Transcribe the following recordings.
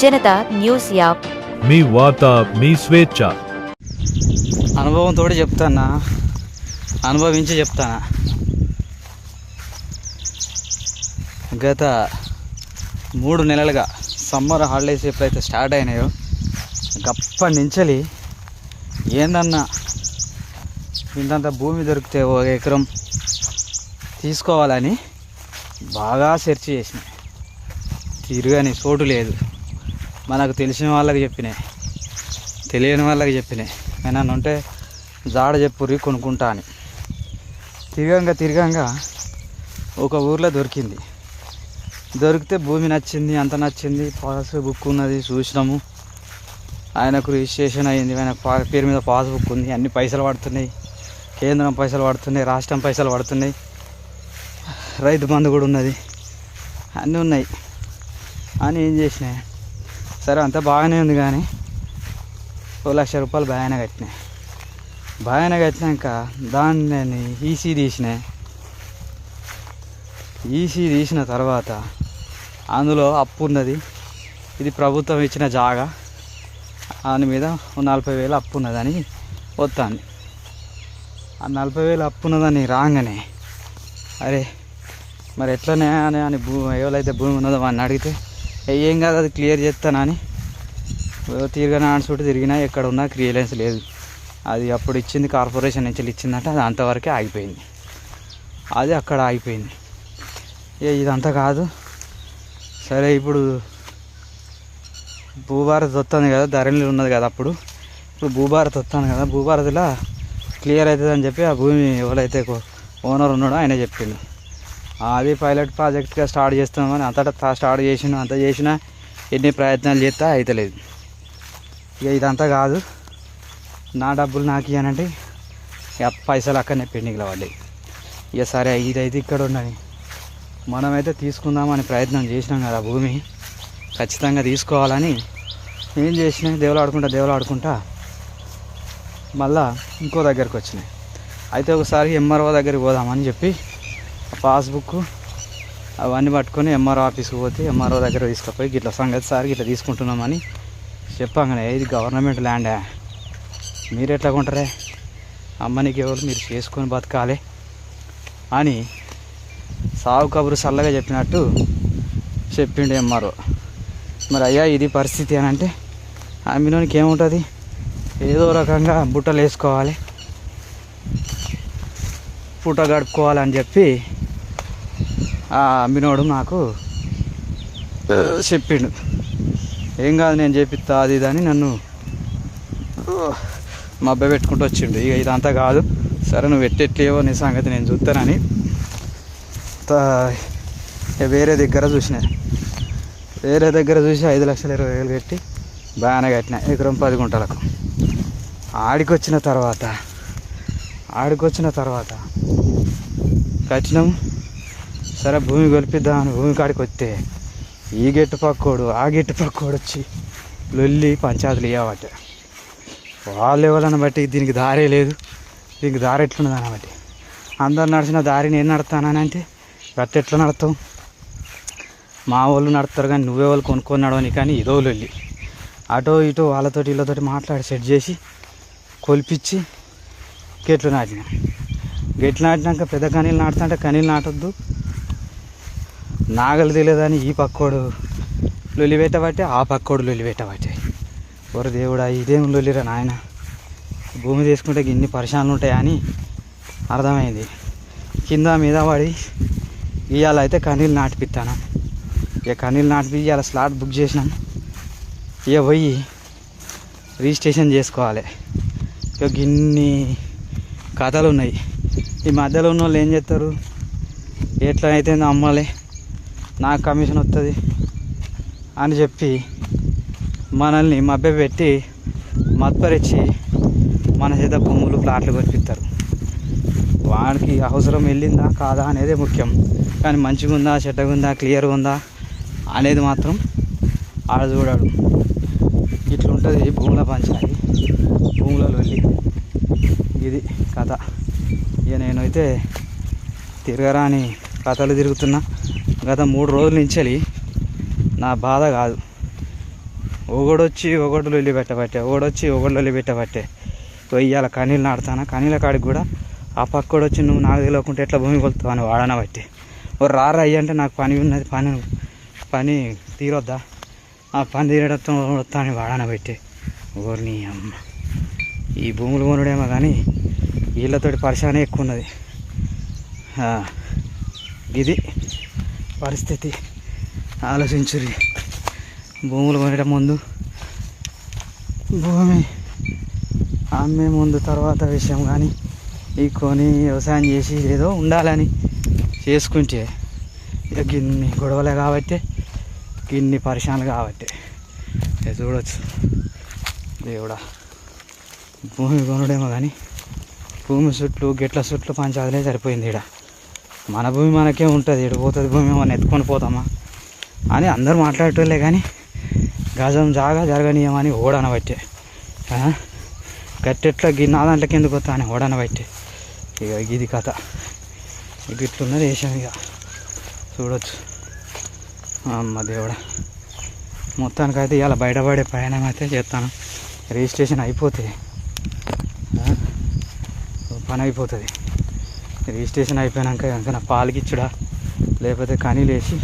Janata news app. మీ వార్త మీ స్వేచ్ఛ. అనుభవంతో చెప్తానా? అనుభవించి చెప్తానా? గత మూడు నెలలుగా సమ్మర్ హాలిడేస్ ఎప్పుడైతే స్టార్ట్ అయినాయో గప్పటి నుంచలి ఏందన్నా ఇంతంత భూమి దొరికితే ఒక ఎకరం తీసుకోవాలని బాగా సెర్చ్ చేసిన. తిరగని చోటు లేదు. మనకు తెలిసిన వాళ్ళకి చెప్పినాయి. తెలియని వాళ్ళకి చెప్పినాయి. ఏమన్నా ఉంటే జాడ చెప్పుర్రి కొనుక్కుంటా అని. తిరగంగా తిరగంగా ఒక ఊర్లో దొరికింది. దొరికితే భూమి నచ్చింది అంత నచ్చింది పాస్ బుక్ ఉన్నది చూసినాము. ఆయనకు రిజిస్ట్రేషన్ అయ్యింది ఆయన పా- పేరు మీద పాస్ బుక్ ఉంది అన్ని పైసలు పడుతున్నాయి. కేంద్రం పైసలు పడుతున్నాయి రాష్ట్రం పైసలు పడుతున్నాయి. రైతు బంధు కూడా ఉన్నది. అన్నీ ఉన్నాయి. అని ఏం చేసినాయి? సరే అంతా బాగానే ఉంది కానీ ఓ లక్ష రూపాయలు బాగానే కట్టినాయి. బాగానే కట్టినాక దాన్ని నేను ఈసీ తీసినాయి ఈసీ తీసిన తర్వాత అందులో అప్పు ఉన్నది. ఇది ప్రభుత్వం ఇచ్చిన జాగా. దాని మీద నలభై వేలు అప్పు ఉన్నదని వస్తాను ఆ నలభై వేలు అప్పు ఉన్నదని రాగానే అరే మరి ఎట్లనే అని అని భూమి ఎవరైతే భూమి ఉన్నదో అని అడిగితే ఏం కాదు అది క్లియర్ చేస్తానని తిరిగిన ఆన్సూట్ తిరిగినా ఎక్కడ ఉన్నా క్లియరెన్స్ లేదు. అది అప్పుడు ఇచ్చింది కార్పొరేషన్ నుంచి ఇచ్చిందంటే అది అంతవరకే ఆగిపోయింది. అది అక్కడ ఆగిపోయింది. ఏ ఇదంతా కాదు. సరే ఇప్పుడు భూభారత్ వస్తుంది కదా ధరణి ఉన్నది కదా అప్పుడు. ఇప్పుడు భూభారత్ వస్తాను కదా భూభారత్లో క్లియర్ అవుతుంది అని చెప్పి ఆ భూమి ఎవరైతే ఓనర్ ఉన్నాడో ఆయన చెప్పిండు. అది పైలట్ ప్రాజెక్ట్గా స్టార్ట్ చేస్తామని అంతటా స్టార్ట్ చేసిన అంత చేసినా ఎన్ని ప్రయత్నాలు చేస్తా అవుతలేదు ఇక ఇదంతా కాదు. నా డబ్బులు నాకు ఇవ్వనంటే ఇక పైసలు అక్కడనే పెండింగ్లో పడ్డాయి. ఇక సరే ఇదైతే ఇక్కడ ఉన్నది. మనమైతే తీసుకుందామని ప్రయత్నం చేసినాం కదా భూమి. ఖచ్చితంగా తీసుకోవాలని ఏం చేసినా దేవులు ఆడుకుంటా మళ్ళా ఇంకో దగ్గరికి వచ్చినాయి. అయితే ఒకసారి ఎంఆర్ఓ దగ్గరికి పోదామని చెప్పి పాస్బుక్ అవన్నీ పట్టుకొని ఎంఆర్ఓ ఆఫీస్కి పోతే ఎంఆర్ఓ దగ్గర తీసుకుపోయి గిట్ల సంగతి సార్ గిట్ల తీసుకుంటున్నామని చెప్పాగానే ఇది గవర్నమెంట్ ల్యాండే మీరు ఎట్లా కొంటారే? అమ్మనికి ఎవరు మీరు చేసుకొని బతకాలి. అని సాగు కబురు చల్లగా చెప్పినట్టు చెప్పిండు ఎంఆర్ఓ మరి అయ్యా ఇది పరిస్థితి అని అంటే అమ్మినోనికి ఏముంటుంది? ఏదో రకంగా బుట్టలు వేసుకోవాలి పూట గడుపుకోవాలని చెప్పి అమ్మినోడు నాకు చెప్పిండు. ఏం కాదు నేను చేపిస్తా అది ఇది అని నన్ను అబ్బాయి పెట్టుకుంటూ వచ్చిండు. ఇక ఇదంతా కాదు. సరే నువ్వు ఎట్టెట్లేవో నీ సంగతి నేను చూస్తానని వేరే దగ్గర చూసిన. వేరే దగ్గర చూసి ఐదు లక్షల ఇరవై వేలు పెట్టి బాగానే కట్టిన ఎకరం పది గుంటలకు. ఆడికి వచ్చిన తర్వాత ఆడికి వచ్చిన తర్వాత కట్టినాం. సరే భూమి గొలిపిద్దామని భూమి కాడికి వస్తే ఈ గెట్టు పక్కోడు ఆ గెట్టు పక్కోడు వచ్చి లొల్లి పంచాయతీలు ఇవ్వబట్ట వాళ్ళు ఎవరని బట్టి దీనికి దారే లేదు. దీనికి దారి ఎట్లున్నదని బట్టి అందరు నడిచిన దారి నేను నడతానని అంటే గట్ట ఎట్లా నడతాం మా వాళ్ళు నడుస్తారు కానీ నువ్వే వాళ్ళు కొనుక్కొని నడవని కానీ ఇదో లొల్లి. అటో ఇటో వాళ్ళతోటి వీళ్ళతోటి మాట్లాడి సెట్ చేసి కొలిపించి గెట్లు నాటిన. గెట్లు నాటినాక పెద్ద కనీలు నాటుతుంటే కనీళ్ళు నాటొద్దు. నాగలు తెలియదని ఈ పక్కోడు లొలిపెట్టబట్టే ఆ పక్కోడు లొలి పెట్టబట్టే దేవుడా ఇదేం లొలిరా నాయన? భూమి తీసుకుంటే ఇన్ని పరిశాలు ఉంటాయని అర్థమైంది. కింద మీద పడి ఇవాళ అయితే కనీలు నాటిపిస్తాను ఇక కనీలు నాటిపి ఇవాళ స్లాట్ బుక్ చేసినాం. ఇక పోయి రిజిస్ట్రేషన్ చేసుకోవాలి. ఇక గిన్ని కథలు ఉన్నాయి ఈ మధ్యలో ఉన్న వాళ్ళు ఏం చేస్తారు? ఎట్లా అయితే అమ్మాలి. నాకు కమిషన్ వస్తుంది అని చెప్పి మనల్ని మభ్య పెట్టి మత్పరిచి మన చేత భూములు ప్లాట్లు కొనిపిస్తారు వాడికి అవసరం వెళ్ళిందా కాదా అనేది ముఖ్యం. కానీ మంచిగా ఉందా చెడ్డగా ఉందా క్లియర్గా ఉందా అనేది మాత్రం ఆడ చూడాడు. ఇట్లుంటుంది భూముల పంచాయతీ. భూములలో వెళ్ళి ఇది కథ. ఇక నేనైతే తిరగరాని కథలు తిరుగుతున్నా. గత మూడు రోజుల నుంచి నా బాధ కాదు. ఒకడొచ్చి ఒకటి లొల్లి పెట్టబట్టే ఒకడొచ్చి ఒకటి లొల్లి పెట్టబట్టే ఇవాళ కనీళ్ళు నాడుతానా కనీల కాడికి కూడా ఆ పక్కడు వచ్చి నువ్వు నాకు తెలియకుంటే ఎట్లా భూమి కొలుతావు అని వాడన బట్టి. ఓ రారా అయ్యి అంటే నాకు పని ఉన్నది పని పని తీరొద్దా? ఆ పని తీరడంతో వస్తా అని వాడన పెట్టి ఓర్ని అమ్మ. ఈ భూములు కొనుడేమో కానీ వీళ్ళతోటి పరిశానే ఎక్కువ ఉన్నది ఇది పరిస్థితి. ఆలోచించురి భూములు కొనడం ముందు భూమి అమ్మే ముందు తర్వాత విషయం కానీ ఈ కొని వ్యవసాయం చేసి ఏదో ఉండాలని చేసుకుంటే ఇక గిన్ని గొడవలే కాబట్టి గిన్ని పరిశానలు కాబట్టి. ఇక చూడొచ్చు. దేవుడా భూమి కొనడేమో కానీ భూమి చుట్లు గిట్ల చుట్లు పంచాలే సరిపోయింది ఇక్కడ మన భూమి మనకే ఉంటుంది. ఇటు పోతుంది భూమి మనం ఎత్తుకొని పోతామా? అని అందరూ మాట్లాడేటోళ్ళే కానీ గజం జాగా జరగనీయమని ఓడన పట్టే గట్టెట్లా గి నా దాంట్లోకి ఎందుకు వస్తా అని ఓడన పట్టే ఇక ఇది కథ. ఇక ఇట్లున్నది వేసాం ఇక చూడొచ్చు. అమ్మ దేవుడా. మొత్తానికైతే ఇలా బయటపడే ప్రయాణం అయితే చేస్తాను. రిజిస్ట్రేషన్ అయిపోతుంది పని అయిపోతుంది. రిజిస్ట్రేషన్ అయిపోయాక ఏదైనా పాలకిచ్చుడా లేకపోతే కానీ లేచి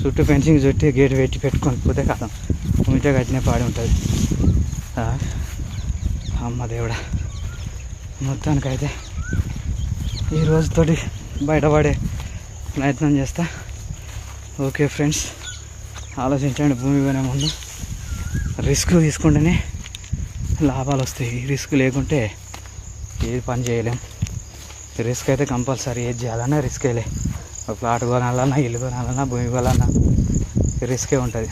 చుట్టూ ఫెన్సింగ్ చుట్టి గేట్ పెట్టి పెట్టుకొని పోతే కదా ఉంటే కట్టినే పాడి ఉంటుంది. అమ్మ దేవుడా. మొత్తానికైతే ఈ రోజుతోటి బయటపడే ప్రయత్నం చేస్తా. ఓకే ఫ్రెండ్స్ ఆలోచించండి భూమి కొనే ముందు. రిస్క్ తీసుకుంటేనే లాభాలు వస్తాయి రిస్క్ లేకుంటే ఏది పని చేయలేం. రిస్క్ అయితే కంపల్సరీ. ఏది చేయాలన్నా రిస్క్ వేయలే ఒక ప్లాట్ కొనాలన్నా ఇల్లు కొనాలన్నా భూమి కొనాలన్నా రిస్కే ఉంటుంది.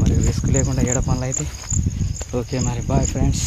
మరి రిస్క్ లేకుండా ఏడ పనులు అయితే ఓకే మరి బాయ్ ఫ్రెండ్స్.